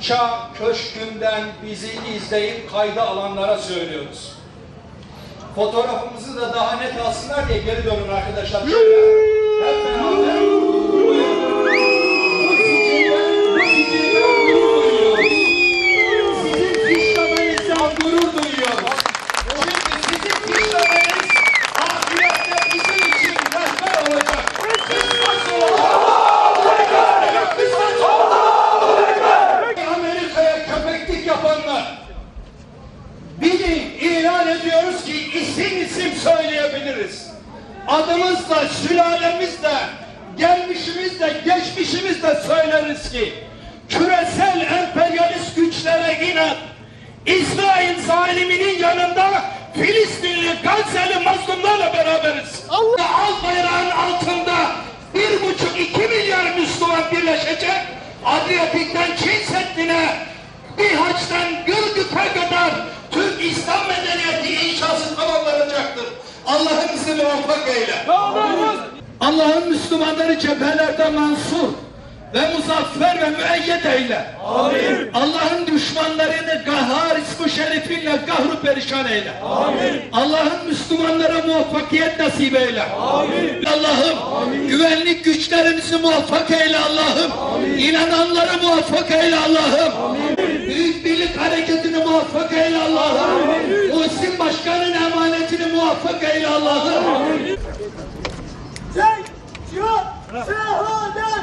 Şah Köşkü'nden bizi izleyip kayda alanlara söylüyoruz. Fotoğrafımızı da daha net alsınlar diye geri dönün arkadaşlar. İsim isim söyleyebiliriz. Adımızla, sülalemizle, gelmişimizle, geçmişimizle söyleriz ki küresel emperyalist güçlere inat İsrail zaliminin yanında Filistinli Gazze'li mazlumlarla beraberiz. Allah al bayrağın altında bir buçuk iki milyar Müslüman birleşecek. Adriyatik'ten tamamlanacaktır. Allah'ım bizi muvaffak eyle. Allah'ın Müslümanları cephelerde mansur ve muzaffer ve müeyyed eyle. Amin. Allah'ın düşmanlarını gahar ismi şerifinle gahru perişan eyle. Amin. Allah'ın Müslümanlara muvaffakiyet nasip eyle. Amin. Allah'ım güvenlik güçlerimizi muvaffak eyle Allah'ım. İnananları muvaffak eyle Allah'ım. Büyük Birlik Hareketi'ni muvaffak eyle Allah'ım. Muhsin emanetini muvaffak eyle Allah'ım. Tek cihat şehadet!